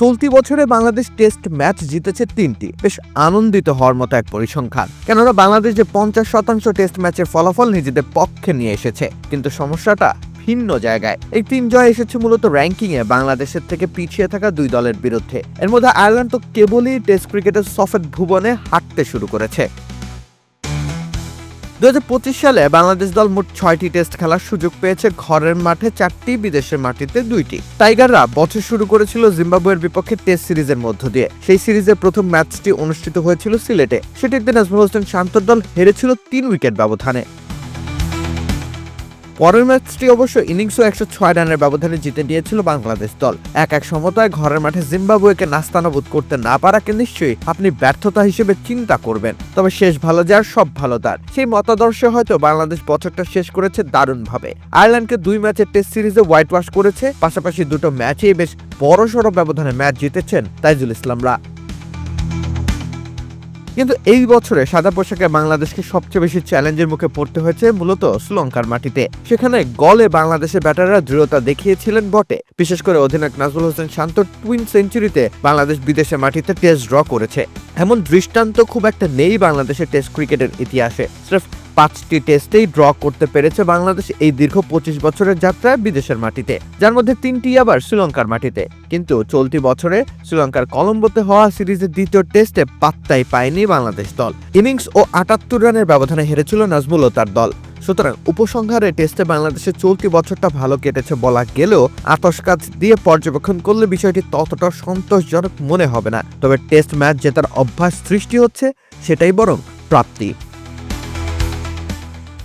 চলতি বছরে Bangladesh test match জিতেছে তিনটি। বেশ আনন্দিত হওয়ার মতো এক পরিসংখ্যান। কেননা বাংলাদেশ যে পঞ্চাশ শতাংশ টেস্ট ম্যাচের ফলাফল নিজেদের পক্ষে নিয়ে এসেছে। কিন্তু সমস্যাটা ভিন্ন জায়গায়। এই তিন জয় এসেছে মূলত র্যাঙ্কিং এ বাংলাদেশের থেকে পিছিয়ে থাকা দুই দলের বিরুদ্ধে। এর মধ্যে আয়ারল্যান্ড তো কেবলই টেস্ট ক্রিকেটের সফেদ ভুবনে হাঁটতে শুরু করেছে। দুই হাজার পঁচিশ সালে বাংলাদেশ দল মোট ছয়টি টেস্ট খেলার সুযোগ পেয়েছে। ঘরের মাঠে চারটি, বিদেশের মাটিতে দুইটি। টাইগাররা বছর শুরু করেছিল জিম্বাবুয়ের বিপক্ষে টেস্ট সিরিজের মধ্য দিয়ে। সেই সিরিজের প্রথম ম্যাচটি অনুষ্ঠিত হয়েছিল সিলেটে। সেটিতে নাজমুল হোসেন শান্তর দল হেরেছিল তিন উইকেট ব্যবধানে। পরের ম্যাচটি অবশ্য ইনিংসও একশো ছয় রানের ব্যবধানে জিতে নিয়েছিল বাংলাদেশ দল। এক এক সমতায় ঘরের মাঠে জিম্বাবুয়েকে নাস্তানাবুদ করতে না পারাকে নিশ্চয়ই আপনি ব্যর্থতা হিসেবে চিন্তা করবেন। তবে শেষ ভালো যার, সব ভালো তার। সেই মতাদর্শে হয়তো বাংলাদেশ বছরটা শেষ করেছে দারুণভাবে। আয়ারল্যান্ডকে দুই ম্যাচের টেস্ট সিরিজে হোয়াইট ওয়াশ করেছে, পাশাপাশি দুটো ম্যাচেই বেশ বড়সড় ব্যবধানে ম্যাচ জিতেছেন তাইজুল ইসলামরা কিন্তু এই বছরে সাদা পোশাকে বাংলাদেশকে সবচেয়ে বেশি চ্যালেঞ্জের মুখে পড়তে হয়েছে মূলত শ্রীলঙ্কার মাটিতে। সেখানে গলে বাংলাদেশের ব্যাটাররা দৃঢ়তা দেখিয়েছিলেন বটে। বিশেষ করে অধিনায়ক নাজমুল হোসেন শান্ত টুইন সেঞ্চুরিতে বাংলাদেশ বিদেশে মাটিতে টেস্ট ড্র করেছে। এমন দৃষ্টান্ত খুব একটা নেই বাংলাদেশের টেস্ট ক্রিকেটের ইতিহাসে। স্রেফ পাঁচটি টেস্টেই ড্র করতে পেরেছে বাংলাদেশ এই দীর্ঘ পঁচিশ বছরের যাত্রায় বিদেশের মাটিতে। যার মধ্যে তিনটি আবার শ্রীলঙ্কার মাটিতে। কিন্তু চলতি বছরে শ্রীলঙ্কার কলম্বোতে হওয়া সিরিজের দ্বিতীয় টেস্টে পাত্তাই পায়নি বাংলাদেশ দল। ইনিংস ও আটাত্তর রানের ব্যবধানে হেরেছিল নাজমুল ও তার দল। সুতরাং উপসংহারে টেস্টে বাংলাদেশের চলতি বছরটা ভালো কেটেছে বলা গেলেও আতস কাজ দিয়ে পর্যবেক্ষণ করলে বিষয়টি ততটা সন্তোষজনক মনে হবে না। তবে টেস্ট ম্যাচ জেতার অভ্যাস সৃষ্টি হচ্ছে, সেটাই বরং প্রাপ্তি।